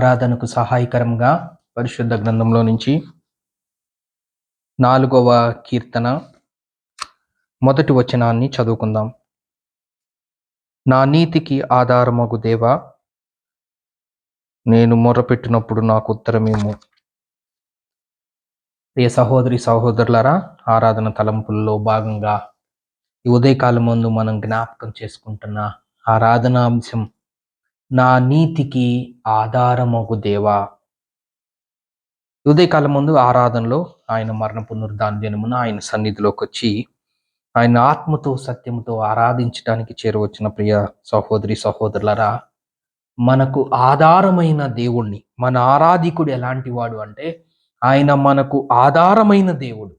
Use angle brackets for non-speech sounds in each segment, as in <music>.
ఆరాధనకు సహాయకరంగా పరిశుద్ధ గ్రంథంలో నుంచి నాలుగవ కీర్తన మొదటి వచనాన్ని చదువుకుందాం. నా నీతికి ఆధారమగు దేవా నేను మొరపెట్టినప్పుడు నాకు ఉత్తరమేమో? ప్రియ సహోదరి సహోదరులరా ఆరాధన తలంపుల్లో భాగంగా ఈ ఉదయకాలం ముందు మనం జ్ఞాపకం చేసుకుంటున్న ఆరాధన అంశం నా నీతికి ఆధారమగు దేవా. ఉదయకాలం ముందు ఆరాధనలో ఆయన మరణ పునరుద్ధాన దినమున ఆయన సన్నిధిలోకి వచ్చి ఆయన ఆత్మతో సత్యముతో ఆరాధించడానికి చేరవచ్చిన ప్రియ సహోదరి సహోదరులరా మనకు ఆధారమైన దేవుణ్ణి మన ఆరాధికుడు ఎలాంటి వాడు అంటే ఆయన మనకు ఆధారమైన దేవుడు.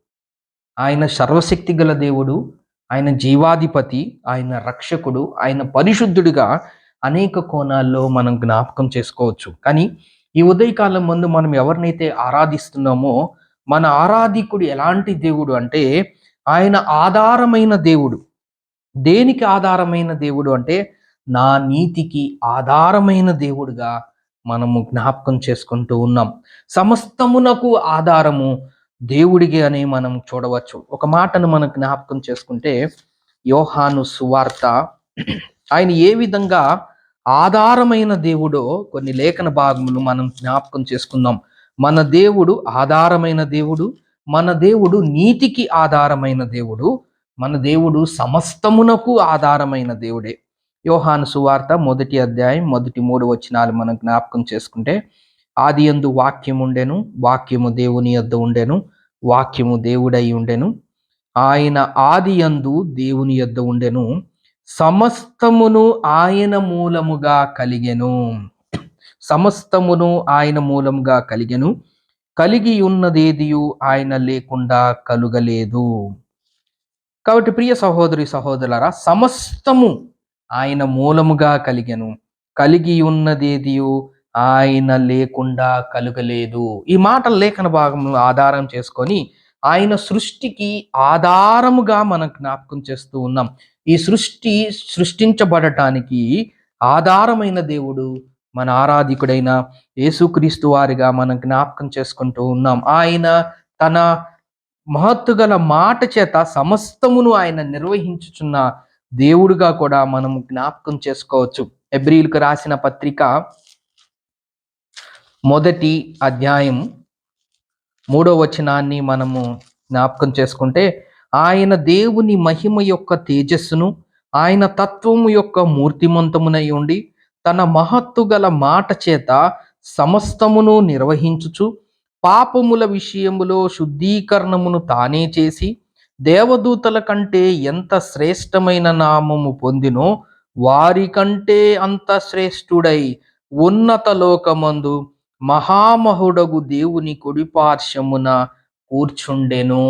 ఆయన సర్వశక్తి గల దేవుడు ఆయన జీవాధిపతి ఆయన రక్షకుడు ఆయన పరిశుద్ధుడిగా అనేక కోణాల్లో మనం జ్ఞాపకం చేసుకోవచ్చు. కానీ ఈ ఉదయకాలం ముందు మనం ఎవరినైతే ఆరాధిస్తున్నామో మన ఆరాధికుడు ఎలాంటి దేవుడు అంటే ఆయన ఆధారమైన దేవుడు. దేనికి ఆధారమైన దేవుడు అంటే నా నీతికి ఆధారమైన దేవుడుగా మనము జ్ఞాపకం చేసుకుంటూ ఉన్నాం. సమస్తమునకు ఆధారము దేవుడికి అని మనం చూడవచ్చు. ఒక మాటను మనం జ్ఞాపకం చేసుకుంటే యోహాను సువార్త ఆయన ఏ విధంగా ఆధారమైన దేవుడో కొన్ని లేఖన భాగములు మనం జ్ఞాపకం చేసుకుందాం. మన దేవుడు ఆధారమైన దేవుడు మన దేవుడు నీతికి ఆధారమైన దేవుడు మన దేవుడు సమస్తమునకు ఆధారమైన దేవుడే. యోహాను సువార్త మొదటి అధ్యాయం మొదటి మూడు వచనాలు మనం జ్ఞాపకం చేసుకుంటే ఆది యందు వాక్యం ఉండెను వాక్యము దేవుని యొద్ద ఉండెను వాక్యము దేవుడై ఉండెను ఆయన ఆది ఎందు దేవుని యొద్ద ఉండెను సమస్తమును ఆయన మూలముగా కలిగెను. సమస్తమును ఆయన మూలముగా కలిగెను. కలిగి ఉన్నదేదియు ఆయన లేకుండా కలుగలేదు. కాబట్టి ప్రియ సహోదరి సహోదరులారా సమస్తము ఆయన మూలముగా కలిగెను. కలిగి ఉన్నదేదియు ఆయన లేకుండా కలుగలేదు. ఈ మాట లేఖన భాగం ఆధారం చేసుకొని ఆయన సృష్టికి ఆధారముగా మనం జ్ఞాపకం చేస్తూ ఉన్నాం. ఈ సృష్టి సృష్టించబడటానికి ఆధారమైన దేవుడు మన ఆరాధికుడైన యేసుక్రీస్తు వారిగా మనం జ్ఞాపకం చేసుకుంటూ ఉన్నాం. ఆయన తన మహత్తు గల మాట చేత సమస్తమును ఆయన నిర్వహించుచున్న దేవుడుగా కూడా మనం జ్ఞాపకం చేసుకోవచ్చు. ఎబ్రిల్కు రాసిన పత్రిక మొదటి అధ్యాయం మూడో వచనాన్ని మనము జ్ఞాపకం చేసుకుంటే ఆయన దేవుని మహిమ యొక్క తేజస్సును ఆయన తత్వము యొక్క మూర్తిమంతమునై ఉండి తన మహత్తు గల మాట చేత సమస్తమును నిర్వహించుచు పాపముల విషయములో శుద్ధీకరణమును తానే చేసి దేవదూతల కంటే ఎంత శ్రేష్టమైన నామము పొందినో వారి కంటే అంత శ్రేష్ఠుడై ఉన్నత లోకమందు మహామహుడగు దేవుని కుడిపార్శ్వమున కూర్చుండెను.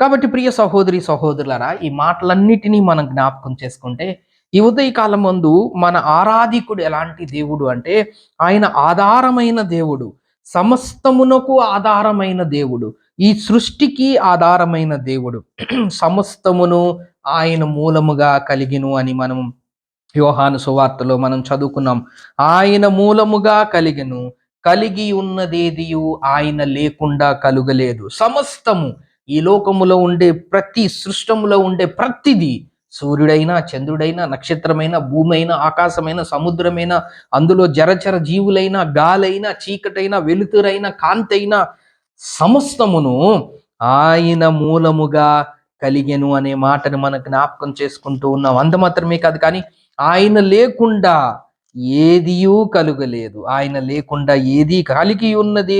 కాబట్టి ప్రియ సహోదరి సహోదరులరా ఈ మాటలన్నిటినీ మనం జ్ఞాపకం చేసుకుంటే ఈ ఉదయకాలం ముందు మన ఆరాధికుడు ఎలాంటి దేవుడు అంటే ఆయన ఆధారమైన దేవుడు సమస్తమునకు ఆధారమైన దేవుడు ఈ సృష్టికి ఆధారమైన దేవుడు. <clears throat> సమస్తమును ఆయన మూలముగా కలిగిను అని మనం యోహాను సువార్తలో మనం చదువుకున్నాం. ఆయన మూలముగా కలిగిను కలిగి ఉన్నదేదియు ఆయన లేకుండా కలుగలేదు. సమస్తము ఈ లోకములో ఉండే ప్రతి సృష్టములో ఉండే ప్రతిదీ సూర్యుడైనా చంద్రుడైనా నక్షత్రమైన భూమైన ఆకాశమైన సముద్రమైన అందులో జరచర జీవులైన గాలైన చీకటైన వెలుతురైన కాంతైన సమస్తమును ఆయన మూలముగా కలిగెను అనే మాటను మన జ్ఞాపకం చేసుకుంటూ ఉన్నాం. అంత మాత్రమే కాదు కానీ ఆయన లేకుండా ఏదియూ కలుగలేదు. ఆయన లేకుండా ఏది కలిగి ఉన్నది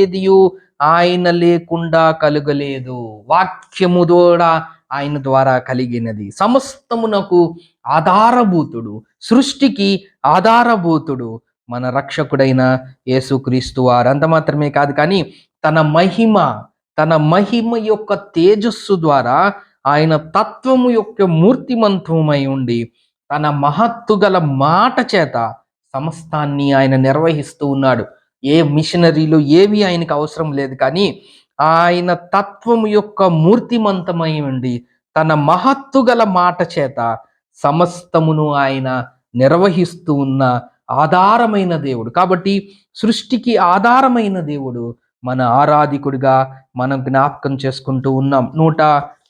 ఆయన లేకుండా కలుగలేదు. వాక్యము ద్వారా ఆయన ద్వారా కలిగినది. సమస్తమునకు ఆధారభూతుడు సృష్టికి ఆధారభూతుడు మన రక్షకుడైన యేసుక్రీస్తు వారు. అంత మాత్రమే కాదు కానీ తన మహిమ తన మహిమ యొక్క తేజస్సు ద్వారా ఆయన తత్వము యొక్క మూర్తిమంతమై ఉండి తన మహత్తు గల మాట చేత సమస్తాన్ని ఆయన నిర్వహిస్తూ ఉన్నాడు. ఏ మిషనరీలు ఏవి ఆయనకు అవసరం లేదు. కానీ ఆయన తత్వము యొక్క మూర్తిమంతమై ఉండి తన మహత్తు గల మాట చేత సమస్తమును ఆయన నిర్వహిస్తూ ఉన్న ఆధారమైన దేవుడు. కాబట్టి సృష్టికి ఆధారమైన దేవుడు మన ఆరాధికుడిగా మనం జ్ఞాపకం చేసుకుంటూ ఉన్నాం. నూట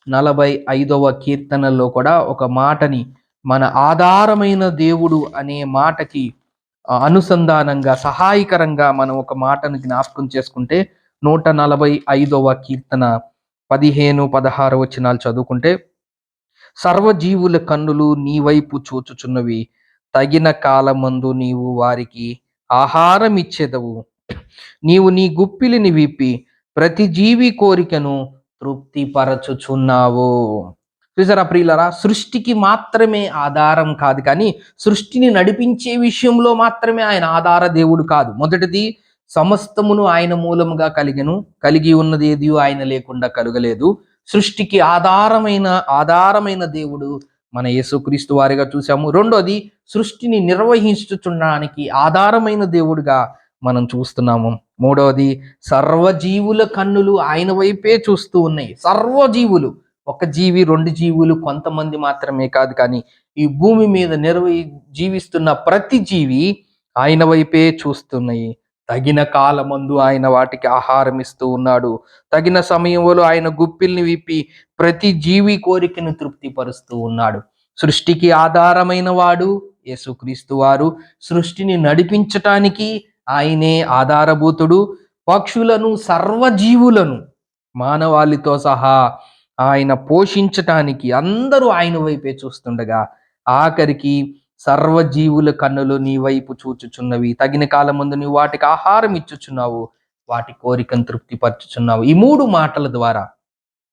నలభై ఐదవ కీర్తనలో కూడా ఒక మాటని మన ఆధారమైన దేవుడు అనే మాటకి అనుసంధానంగా సహాయకరంగా మనం ఒక మాటను జ్ఞాపకం చేసుకుంటే నూట నలభై ఐదవ కీర్తన పదిహేను పదహారు వచనాలు చదువుకుంటే సర్వజీవుల కన్నులు నీ వైపు చూచుచున్నవి తగిన కాలమందు నీవు వారికి ఆహారం ఇచ్చేదవు నీవు నీ గుప్పిలిని విప్పి ప్రతి జీవి కోరికను తృప్తిపరచుచున్నావు. చూసారా ప్రియులరా? సృష్టికి మాత్రమే ఆధారం కాదు కానీ సృష్టిని నడిపించే విషయంలో మాత్రమే ఆయన ఆధార దేవుడు కాదు. మొదటిది సమస్తమును ఆయన మూలముగా కలిగను. కలిగి ఉన్నది ఏది? ఆయన లేకుండా కలుగలేదు. సృష్టికి ఆధారమైన ఆధారమైన దేవుడు మన యేసుక్రీస్తు వారిగా చూసాము రెండోది సృష్టిని నిర్వహించుచుండడానికి ఆధారమైన దేవుడుగా మనం చూస్తున్నాము. మూడవది సర్వజీవుల కన్నులు ఆయన వైపే చూస్తూ ఉన్నాయి. సర్వజీవులు ఒక జీవి రెండు జీవులు కొంతమంది మాత్రమే కాదు కానీ ఈ భూమి మీద నిర్వహి జీవిస్తున్న ప్రతి జీవి ఆయన వైపే చూస్తున్నాయి. తగిన కాలమందు ఆయన వాటికి ఆహారం ఇస్తూ ఉన్నాడు. తగిన సమయంలో ఆయన గుప్పిల్ని విప్పి ప్రతి జీవి కోరికను తృప్తిపరుస్తూ ఉన్నాడు. సృష్టికి ఆధారమైన వాడు యేసుక్రీస్తు వారు. సృష్టిని నడిపించటానికి ఆయనే ఆధారభూతుడు. పక్షులను సర్వజీవులను మానవాళితో సహా ఆయన పోషించటానికి అందరూ ఆయన వైపే చూస్తుండగా ఆఖరికి సర్వజీవుల కన్నులు నీ వైపు చూచుచున్నవి. తగిన కాలం ముందు నీవు వాటికి ఆహారం ఇచ్చుచున్నావు. వాటి కోరికను తృప్తిపరచుచున్నావు. ఈ మూడు మాటల ద్వారా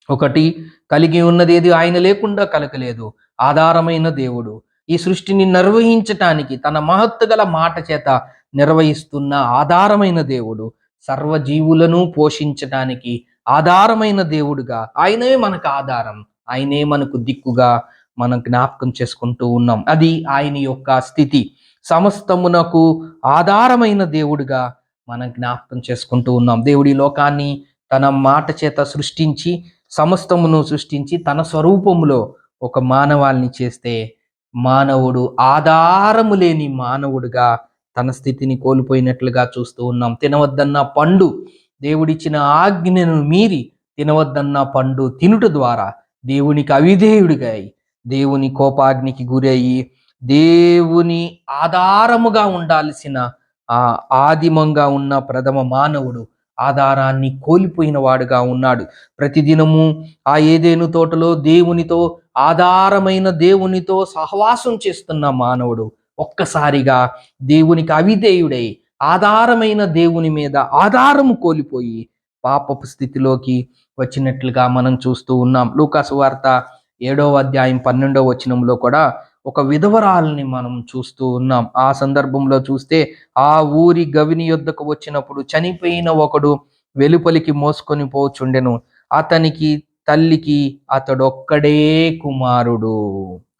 ఒకటి కలిగి ఉన్నది ఏది ఆయన లేకుండా కలగలేదు. ఆధారమైన దేవుడు. ఈ సృష్టిని నిర్వహించటానికి తన మహత్తు గల మాట చేత నిర్వహిస్తున్న ఆధారమైన దేవుడు. సర్వజీవులను పోషించటానికి ఆధారమైన దేవుడుగా. ఆయనే మనకు ఆధారం. ఆయనే మనకు దిక్కుగా మనం జ్ఞాపకం చేసుకుంటూ ఉన్నాం. అది ఆయన యొక్క స్థితి. సమస్తమునకు ఆధారమైన దేవుడుగా మనం జ్ఞాపకం చేసుకుంటూ ఉన్నాం. దేవుడి లోకాన్ని తన మాట చేత సృష్టించి సమస్తమును సృష్టించి తన స్వరూపములో ఒక మానవాల్ని చేస్తే మానవుడు ఆధారము లేని మానవుడుగా తన స్థితిని కోల్పోయినట్లుగా చూస్తూ ఉన్నాం. తినవద్దన్న పండు దేవుడిచ్చిన ఆజ్ఞను మీరి తినవద్దన్న పండు తినుట ద్వారా దేవునికి అవిధేయుడిగా అయి దేవుని కోపాగ్నికి గురయ్యి దేవుని ఆధారముగా ఉండాల్సిన ఆ ఆదిమంగా ఉన్న ప్రథమ మానవుడు ఆధారాన్ని కోల్పోయిన వాడుగా ఉన్నాడు. ప్రతిదినము ఆ ఏదేను తోటలో దేవునితో ఆధారమైన దేవునితో సహవాసం చేస్తున్న మానవుడు ఒక్కసారిగా దేవునికి అవిధేయుడై ఆధారమైన దేవుని మీద ఆధారము కోల్పోయి పాపపు స్థితిలోకి వచ్చినట్లుగా మనం చూస్తూ ఉన్నాం. లూకాసు వార్త ఏడవ అధ్యాయం పన్నెండవ వచనంలో కూడా ఒక విధవరాలని మనం చూస్తూ ఉన్నాం. ఆ సందర్భంలో చూస్తే ఆ ఊరి గవిని యొద్దకు వచ్చినప్పుడు చనిపోయిన ఒకడు వెలుపలికి మోసుకొని పోచుండెను. అతనికి తల్లికి అతడొక్కడే కుమారుడు.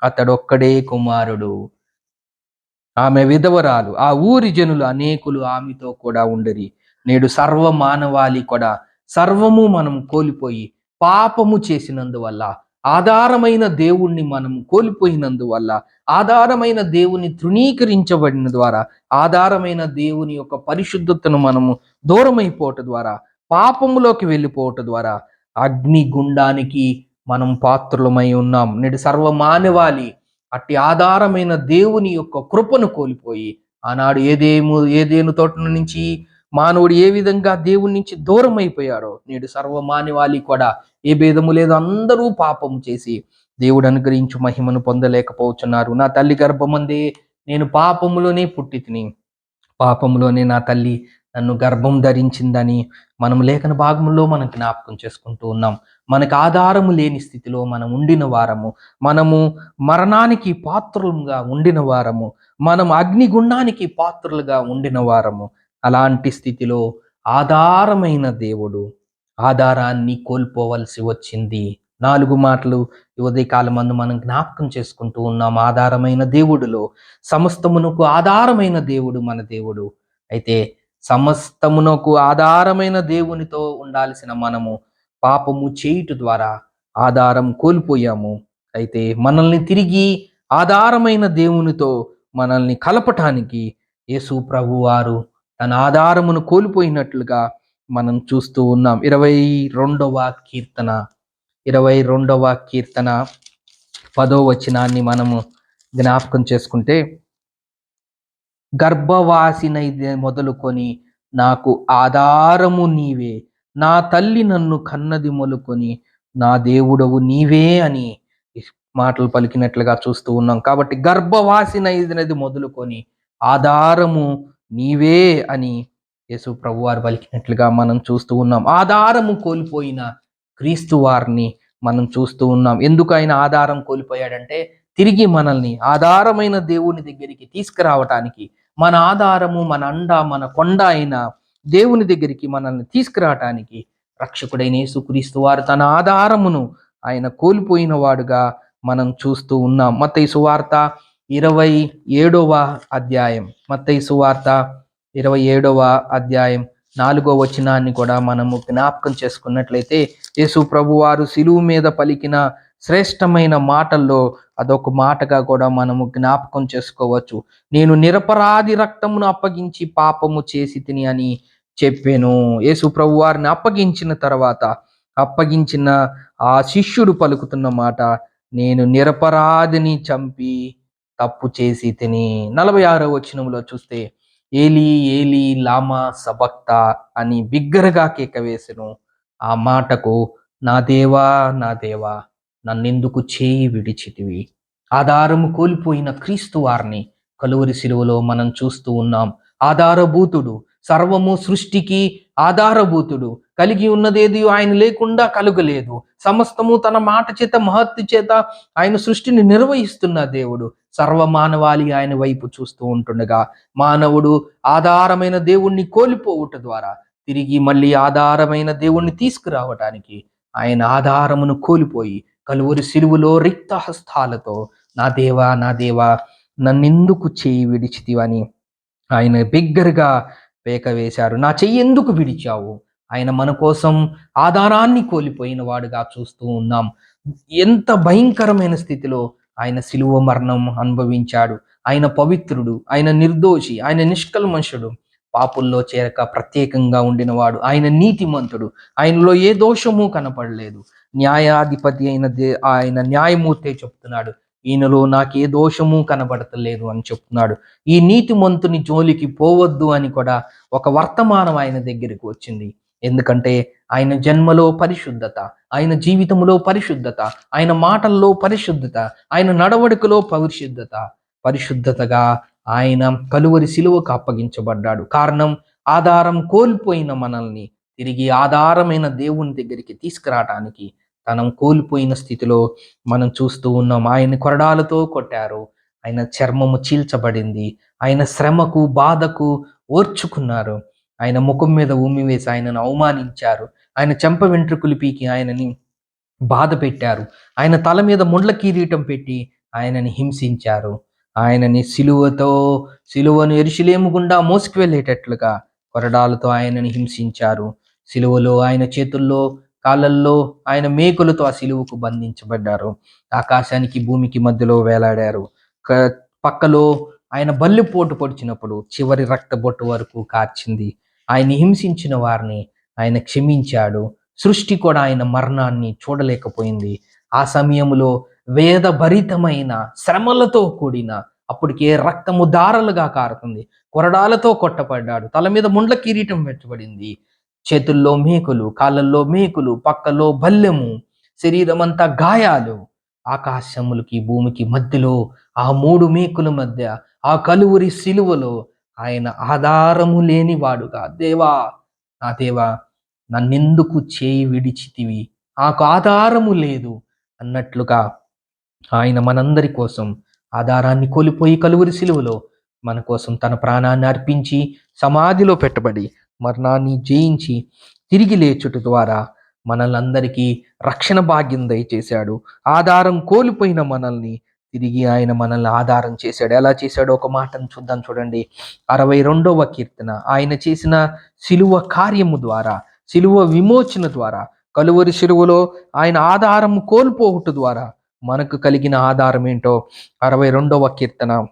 అతడొక్కడే కుమారుడు. ఆమె విధవరాలు ఆ ఊరి జనులు అనేకులు ఆమెతో కూడా ఉండరి. నేడు సర్వ మానవాళి కూడా సర్వము మనం కోల్పోయి పాపము చేసినందువల్ల ఆధారమైన దేవుణ్ణి మనం కోల్పోయినందువల్ల ఆధారమైన దేవుని తృణీకరించబడిన ద్వారా ఆధారమైన దేవుని యొక్క పరిశుద్ధతను మనము దూరమైపోవటం ద్వారా పాపములోకి వెళ్ళిపోవటం ద్వారా అగ్ని గుండానికి మనం పాత్రులమై ఉన్నాం. నేడు సర్వమానవాళి అట్టి ఆధారమైన దేవుని యొక్క కృపను కోల్పోయి ఆనాడు ఏదేము ఏదేను తోట నుంచి మానవుడు ఏ విధంగా దేవుని నుంచి దూరం అయిపోయాడో నేడు సర్వ మానవాళి కూడా ఏ భేదము లేదు అందరూ పాపం చేసి దేవుడు అనుగ్రహించు మహిమను పొందలేకపోతున్నారు. నా తల్లి గర్భమందే నేను పాపములోనే పుట్టి తిని పాపములోనే నా తల్లి నన్ను గర్భం ధరించిందని మనం లేఖన భాగంలో మనం జ్ఞాపకం చేసుకుంటూ ఉన్నాం. మనకు ఆధారము లేని స్థితిలో మనం ఉండిన వారము మనము మరణానికి పాత్రులుగా ఉండిన వారము మనం అగ్నిగుండానికి పాత్రులుగా ఉండిన వారము. అలాంటి స్థితిలో ఆధారమైన దేవుడు ఆధారాన్ని కోల్పోవలసి వచ్చింది. నాలుగు మాటలు ఈ ఉదయకాలం మందు మనం జ్ఞాపకం చేసుకుంటూ ఉన్నాం. ఆధారమైన దేవుడులో సమస్తమునకు ఆధారమైన దేవుడు మన దేవుడు. అయితే సమస్తమునకు ఆధారమైన దేవునితో ఉండాల్సిన మనము పాపము చేయుట ద్వారా ఆధారం కోల్పోయాము. అయితే మనల్ని తిరిగి ఆధారమైన దేవునితో మనల్ని కలపటానికి యేసు ప్రభు వారు తన ఆధారమును కోల్పోయినట్లుగా మనం చూస్తూ ఉన్నాం. ఇరవై రెండవ కీర్తన ఇరవై రెండవ కీర్తన పదో వచనాన్ని మనము జ్ఞాపకం చేసుకుంటే గర్భవాసినై మొదలుకొని నాకు ఆధారము నీవే. నా తల్లి నన్ను కన్నది మొలుకొని నా దేవుడవు నీవే అని మాటలు పలికినట్లుగా చూస్తూ ఉన్నాం. కాబట్టి గర్భవాసినది మొదలుకొని ఆధారము నీవే అని యేసు ప్రభు వారు పలికినట్లుగా మనం చూస్తూ ఉన్నాం. ఆధారము కోల్పోయిన క్రీస్తు వారిని మనం చూస్తూ ఉన్నాం. ఎందుకు ఆయన ఆధారం కోల్పోయాడంటే తిరిగి మనల్ని ఆధారమైన దేవుని దగ్గరికి తీసుకురావటానికి మన ఆధారము మన అండ మన కొండ అయిన దేవుని దగ్గరికి మనల్ని తీసుకురావటానికి రక్షకుడైన యేసుక్రీస్తు వారు తన ఆధారమును ఆయన కోల్పోయిన వాడుగా మనం చూస్తూ ఉన్నాం. మత్తయి సువార్త ఇరవై ఏడవ అధ్యాయం. మత్తయి సువార్త ఇరవై ఏడవ అధ్యాయం నాలుగో వచనాన్ని కూడా మనము జ్ఞాపకం చేసుకున్నట్లయితే యేసు ప్రభు వారు సిలువు మీద పలికిన శ్రేష్టమైన మాటల్లో అదొక మాటగా కూడా మనము జ్ఞాపకం చేసుకోవచ్చు. నేను నిరపరాధి రక్తమును అప్పగించి పాపము చేసి తిని అని చెప్పాను. యేసు ప్రభు వారిని అప్పగించిన తర్వాత అప్పగించిన ఆ శిష్యుడు పలుకుతున్న మాట నేను నిరపరాధిని చంపి తప్పు చేసి తిని. నలభై ఆరో వచనంలో చూస్తే ఏలి ఏలి లామా సబక్త అని బిగ్గరగా కేక వేసెను. ఆ మాటకు నా దేవా నా దేవా నన్నెందుకు చేయి విడిచితివి? ఆధారము కోల్పోయిన క్రీస్తు వారిని కలువరి శిలువలో మనం చూస్తూ ఉన్నాం. ఆధారభూతుడు సర్వము సృష్టికి ఆధారభూతుడు కలిగి ఉన్నదేది ఆయన లేకుండా కలుగలేదు. సమస్తము తన మాట చేత మహత్తు చేత ఆయన సృష్టిని నిర్వహిస్తున్న దేవుడు. సర్వ మానవాళి ఆయన వైపు చూస్తూ ఉంటుండగా మానవుడు ఆధారమైన దేవుణ్ణి కోల్పోవుట ద్వారా తిరిగి మళ్ళీ ఆధారమైన దేవుణ్ణి తీసుకురావటానికి ఆయన ఆధారమును కోల్పోయి కలువురి సిలువులో రిక్త హస్తాలతో నా దేవా నా దేవా నన్నెందుకు చేయి విడిచితివని? ఆయన బిగ్గరగా పేక వేశారు నా చెయ్యి ఎందుకు విడిచావు? ఆయన మన కోసం ఆధారాన్ని కోల్పోయిన వాడుగా చూస్తూ ఉన్నాం. ఎంత భయంకరమైన స్థితిలో ఆయన సిలువ మరణం అనుభవించాడు. ఆయన పవిత్రుడు ఆయన నిర్దోషి ఆయన నిష్కల్మషుడు. పాపుల్లో చేరక ప్రత్యేకంగా ఉండినవాడు. ఆయన నీతిమంతుడు. ఆయనలో ఏ దోషము కనపడలేదు. న్యాయాధిపతి అయిన దే ఆయన న్యాయమూర్తే చెప్తున్నాడు. ఈయనలో నాకు ఏ దోషము కనబడతలేదు అని చెప్తున్నాడు. ఈ నీతిమంతుని జోలికి పోవద్దు అని కూడా ఒక వర్తమానం ఆయన దగ్గరికి వచ్చింది. ఎందుకంటే ఆయన జన్మలో పరిశుద్ధత ఆయన జీవితంలో పరిశుద్ధత ఆయన మాటల్లో పరిశుద్ధత ఆయన నడవడికలో పరిశుద్ధత పరిశుద్ధతగా ఆయన కలువరి శిలువకు అప్పగించబడ్డాడు కారణం ఆధారం కోల్పోయిన మనల్ని తిరిగి ఆధారమైన దేవుని దగ్గరికి తీసుకురావటానికి తనం కోల్పోయిన స్థితిలో మనం చూస్తూ ఉన్నాం. ఆయన కొరడాలతో కొట్టారు. ఆయన చర్మము చీల్చబడింది. ఆయన శ్రమకు బాధకు ఓర్చుకున్నారు. ఆయన ముఖం మీద ఉమ్మి వేసి ఆయనను అవమానించారు. ఆయన చెంప వెంట్రుకలు పీకి ఆయనని బాధ పెట్టారు ఆయన తల మీద ముండ్ల కిరీటం పెట్టి ఆయనని హింసించారు. ఆయనని సిలువతో సిలువను ఎరుషులేము గుండా మోసుకు వెళ్ళేటట్లుగా కొరడాలతో ఆయనని హింసించారు. సిలువలో ఆయన చేతుల్లో కాళ్ళల్లో ఆయన మేకులతో ఆ సిలువకు బంధించబడ్డారు. ఆకాశానికి భూమికి మధ్యలో వేలాడారు. పక్కలో ఆయన బల్లిపోటు పొడిచినప్పుడు చివరి రక్తబొట్టు వరకు కార్చింది. ఆయన హింసించిన వారిని ఆయన క్షమించాడు. సృష్టి కూడా ఆయన మరణాన్ని చూడలేకపోయింది. ఆ సమయంలో వేదభరితమైన శ్రమలతో కూడిన అప్పటికే రక్తము దారలుగా కారుతుంది. కొరడాలతో కొట్టబడ్డాడు. తల మీద ముండ్ల కిరీటం పెట్టబడింది. చేతుల్లో మేకులు కాళ్ళల్లో మేకులు పక్కలో బల్లెము శరీరం అంతా గాయాలు. ఆకాశములకి భూమికి మధ్యలో ఆ మూడు మేకుల మధ్య ఆ కలువురి సిలువలో ఆయన ఆధారము లేనివాడుగా దేవా నా దేవా నన్నెందుకు చేయి విడిచితివి? నాకు ఆధారము లేదు అన్నట్లుగా ఆయన మనందరి కోసం ఆధారాన్ని కోల్పోయి కలువురి సిలువలో మన కోసం తన ప్రాణాన్ని అర్పించి సమాధిలో పెట్టబడి మరణాన్ని జయించి తిరిగి లేచుట ద్వారా మనలందరికీ రక్షణ భాగ్యం దయచేశాడు. ఆధారం కోల్పోయిన మనల్ని తిరిగి ఆయన మనల్ని ఆధారం చేశాడు. ఎలా చేశాడో? ఒక మాటను చూద్దాం చూడండి. అరవై రెండవ కీర్తన. ఆయన చేసిన సిలువ కార్యము ద్వారా సిలువ విమోచన ద్వారా కలువరి సిలువలో ఆయన ఆధారం కోల్పోవుట ద్వారా మనకు కలిగిన ఆధారం ఏంటో అరవై రెండవ కీర్తన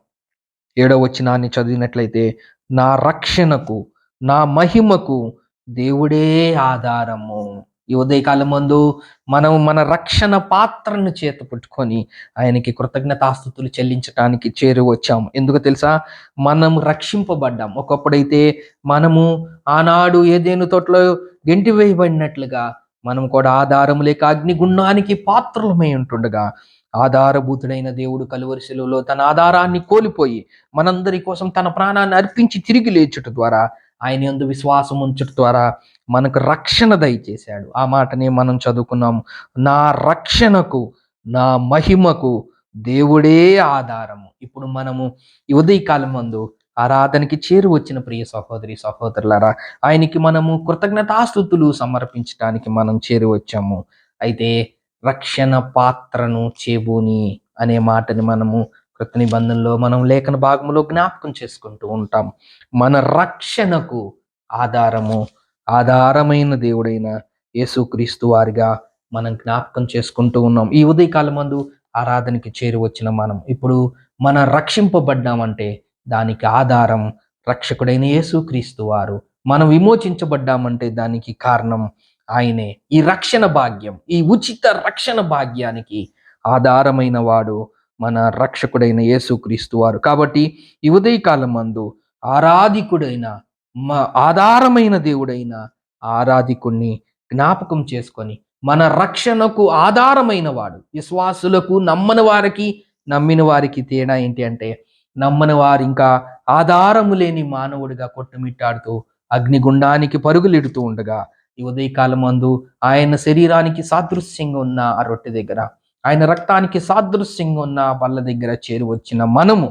ఏడవ వచ్చినాన్ని చదివినట్లయితే నా రక్షణకు నా మహిమకు దేవుడే ఆధారము. ఈ ఉదయకాలం ముందు మనం మన రక్షణ పాత్రను చేత పట్టుకొని ఆయనకి కృతజ్ఞతాస్థుతులు చెల్లించడానికి చేరి వచ్చాము. ఎందుకు తెలుసా? మనం రక్షింపబడ్డాం. ఒకప్పుడైతే మనము ఆనాడు ఏదేను తోటలో గెంటి వేయబడినట్లుగా మనం కూడా ఆధారం లేక అగ్నిగుండానికి పాత్రలమై ఉంటుండగా ఆధారభూతుడైన దేవుడు కలువరిశిలో తన ఆధారాన్ని కోల్పోయి మనందరి కోసం తన ప్రాణాన్ని అర్పించి తిరిగి లేచుట ద్వారా ఆయన ఎందు విశ్వాసం ఉంచుట ద్వారా మనకు రక్షణ దయచేశాడు. ఆ మాటనే మనం చదువుకున్నాం. నా రక్షణకు నా మహిమకు దేవుడే ఆధారము. ఇప్పుడు మనము ఉదయకాలం మందు ఆరాధనకి చేరు వచ్చిన ప్రియ సహోదరి సహోదరులారా ఆయనకి మనము కృతజ్ఞతాస్థుతులు సమర్పించడానికి మనం చేరి వచ్చాము. అయితే రక్షణ పాత్రను చేబూని అనే మాటని మనము కృత నిబంధనలో మనం లేఖన భాగంలో జ్ఞాపకం చేసుకుంటూ ఉంటాం. మన రక్షణకు ఆధారము ఆధారమైన దేవుడైన యేసుక్రీస్తు వారిగా మనం జ్ఞాపకం చేసుకుంటూ ఉన్నాం. ఈ ఉదయకాలం మందు ఆరాధనకి చేరి వచ్చిన మనం ఇప్పుడు మన రక్షింపబడ్డామంటే దానికి ఆధారం రక్షకుడైన యేసుక్రీస్తు వారు. మనం విమోచించబడ్డామంటే దానికి కారణం ఆయనే. ఈ రక్షణ భాగ్యం ఈ ఉచిత రక్షణ భాగ్యానికి ఆధారమైన వాడు మన రక్షకుడైన యేసుక్రీస్తు వారు. కాబట్టి ఈ ఉదయకాలం మందు ఆరాధికుడైన మా ఆధారమైన దేవుడైన ఆరాధికుణ్ణి జ్ఞాపకం చేసుకొని మన రక్షణకు ఆధారమైన వాడు విశ్వాసులకు నమ్మని వారికి నమ్మిన వారికి తేడా ఏంటి అంటే నమ్మని వారు ఇంకా ఆధారము లేని మానవుడిగా కొట్టుమిట్టాడుతూ అగ్నిగుండానికి పరుగులెడుతూ ఉండగా ఈ ఉదయకాలం మందు ఆయన శరీరానికి సాదృశ్యంగా ఉన్న ఆ రొట్టె దగ్గర ఆయన రక్తానికి సాదృశ్యంగా ఉన్న బల్ల దగ్గర చేరి వచ్చిన మనము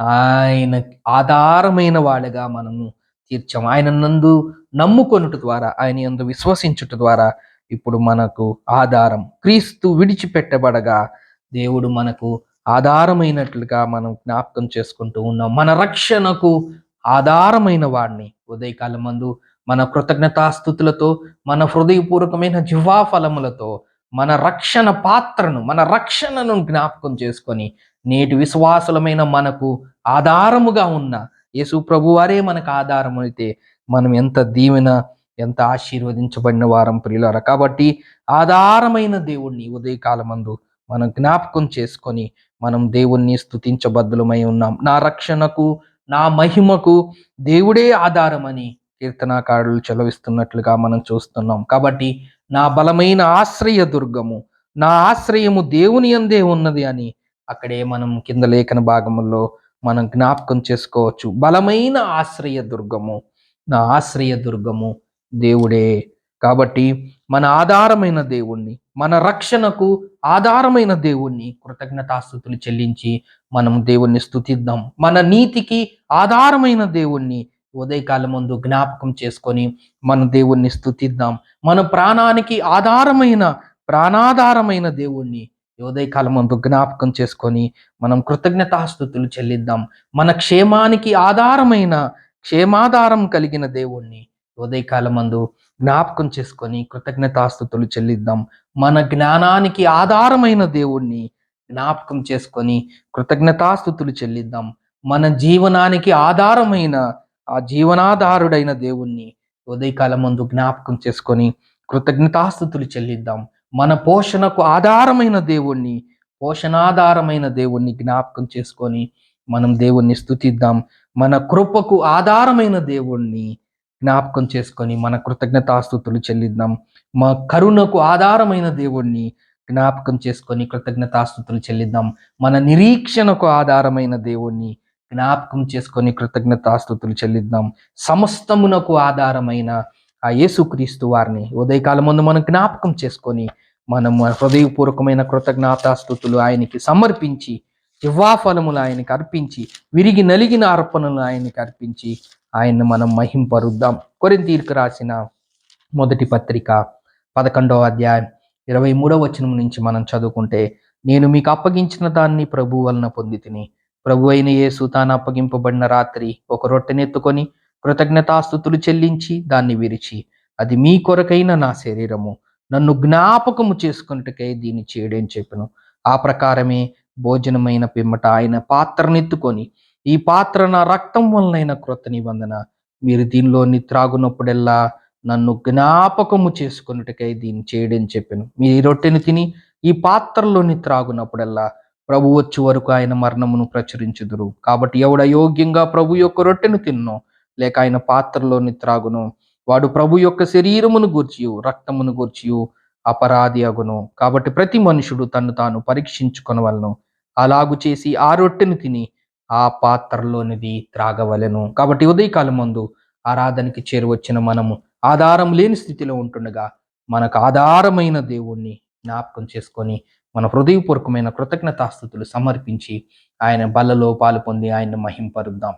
ఆయన ఆధారమైన వాడిగా మనము తీర్చాం. ఆయన నందు నమ్ముకొనుట ద్వారా ఆయన యందు విశ్వసించుట ద్వారా ఇప్పుడు మనకు ఆధారం. క్రీస్తు విడిచిపెట్టబడగా దేవుడు మనకు ఆధారమైనట్లుగా మనం జ్ఞాపకం చేసుకుంటూ ఉన్నాం. మన రక్షణకు ఆధారమైన వాడిని ఉదయకాలం మందు మన కృతజ్ఞతాస్థుతులతో మన హృదయపూర్వకమైన జివ్వాఫలములతో మన రక్షణ పాత్రను మన రక్షణను జ్ఞాపకం చేసుకొని నేటి విశ్వాసులమైన మనకు ఆధారముగా ఉన్న యేసు ప్రభువారే మనకు ఆధారం అయితే మనం ఎంత దీవెన ఎంత ఆశీర్వదించబడిన వారం ప్రియులారా. కాబట్టి ఆధారమైన దేవుణ్ణి ఉదయకాలమందు మనం జ్ఞాపకం చేసుకొని మనం దేవుణ్ణి స్తుతించబద్దులమై ఉన్నాం. నా రక్షణకు నా మహిమకు దేవుడే ఆధారమని కీర్తనాకారులు చెలవిస్తున్నట్లుగా మనం చూస్తున్నాం. కాబట్టి నా బలమైన ఆశ్రయ దుర్గము నా ఆశ్రయము దేవుని అందే ఉన్నది అని అక్కడే మనం కింద లేఖన భాగంలో మనం జ్ఞాపకం చేసుకోవచ్చు. బలమైన ఆశ్రయ దుర్గము నా ఆశ్రయ దుర్గము దేవుడే. కాబట్టి మన ఆధారమైన దేవుణ్ణి మన రక్షణకు ఆధారమైన దేవుణ్ణి కృతజ్ఞతాస్థుతులు చెల్లించి మనం దేవుణ్ణి స్థుతిద్దాం మన నీతికి ఆధారమైన దేవుణ్ణి ఉదయకాలం ముందు జ్ఞాపకం చేసుకొని మన దేవుణ్ణి స్థుతిద్దాం మన ప్రాణానికి ఆధారమైన ప్రాణాధారమైన దేవుణ్ణి ఉదయకాలం ముందు జ్ఞాపకం చేసుకొని మనం కృతజ్ఞతాస్థుతులు చెల్లిద్దాం. మన క్షేమానికి ఆధారమైన క్షేమాధారం కలిగిన దేవుణ్ణి ఉదయకాలం మందు జ్ఞాపకం చేసుకొని కృతజ్ఞతాస్థుతులు చెల్లిద్దాం. మన జ్ఞానానికి ఆధారమైన దేవుణ్ణి జ్ఞాపకం చేసుకొని కృతజ్ఞతాస్థుతులు చెల్లిద్దాం. మన జీవనానికి ఆధారమైన ఆ జీవనాధారుడైన దేవుణ్ణి ఉదయకాలం ముందు జ్ఞాపకం చేసుకొని కృతజ్ఞతాస్థుతులు చెల్లిద్దాం. మన పోషణకు ఆధారమైన దేవుణ్ణి పోషణాధారమైన దేవుణ్ణి జ్ఞాపకం చేసుకొని మనం దేవుణ్ణి స్థుతిద్దాం మన కృపకు ఆధారమైన దేవుణ్ణి జ్ఞాపకం చేసుకొని మన కృతజ్ఞతాస్థుతులు చెల్లిద్దాం. మా కరుణకు ఆధారమైన దేవుణ్ణి జ్ఞాపకం చేసుకొని కృతజ్ఞతాస్థుతులు చెల్లిద్దాం. మన నిరీక్షణకు ఆధారమైన దేవుణ్ణి జ్ఞాపకం చేసుకొని కృతజ్ఞతాస్థుతులు చెల్లిద్దాం. సమస్తమునకు ఆధారమైన ఆ యేసుక్రీస్తు వారిని ఉదయకాలం ముందు మనం జ్ఞాపకం చేసుకొని మనం హృదయపూర్వకమైన కృతజ్ఞతాస్థుతులు ఆయనకి సమర్పించి జివ్వాఫలములు ఆయనకి అర్పించి విరిగి నలిగిన అర్పణలు ఆయనకి అర్పించి ఆయన్ని మనం మహింపరుద్దాం. కొరింతీర్కు రాసిన మొదటి పత్రిక పదకొండవ అధ్యాయం ఇరవై మూడవ వచనం నుంచి మనం చదువుకుంటే నేను మీకు అప్పగించిన దాన్ని ప్రభు వలన పొంది తిని ప్రభు అయిన యేసు తాను అప్పగింపబడిన రాత్రి ఒక రొట్టెనెత్తుకొని కృతజ్ఞతాస్థుతులు చెల్లించి దాన్ని విరిచి అది మీ కొరకైన నా శరీరము నన్ను జ్ఞాపకము చేసుకున్నట్టుకై దీన్ని చేయడని చెప్పను. ఆ ప్రకారమే భోజనమైన పిమ్మట ఆయన పాత్రనెత్తుకొని ఈ పాత్ర నా రక్తం వలనైన క్రొత్త నిబంధన మీరు దీనిలోని త్రాగునప్పుడెల్లా నన్ను జ్ఞాపకము చేసుకున్నట్టుకై దీన్ని చేయడని చెప్పాను. మీ రొట్టెను రొట్టెని తిని ఈ పాత్రలోని త్రాగునప్పుడల్లా ప్రభు వచ్చి వరకు ఆయన మరణమును ప్రచురించుదురు. కాబట్టి ఎవడ యోగ్యంగా ప్రభు యొక్క రొట్టెను తిన్నో లేక ఆయన పాత్రలోని త్రాగును వాడు ప్రభు యొక్క శరీరమును గూర్చియు రక్తమును గూర్చియు అపరాధి అగును. కాబట్టి ప్రతి మనుషుడు తను తాను పరీక్షించుకొనవలను. అలాగు చేసి ఆ రొట్టెను తిని ఆ పాత్రలోనిది త్రాగవలెను. కాబట్టి ఉదయకాలం ముందు ఆరాధనకి చేరువచ్చిన మనము ఆధారం లేని స్థితిలో ఉంటుండగా మనకు ఆధారమైన దేవుణ్ణి జ్ఞాపకం చేసుకొని మన హృదయపూర్వకమైన కృతజ్ఞతాస్థుతులు సమర్పించి ఆయన బలలో పాలు పొంది ఆయన్ని మహింపరుద్దాం.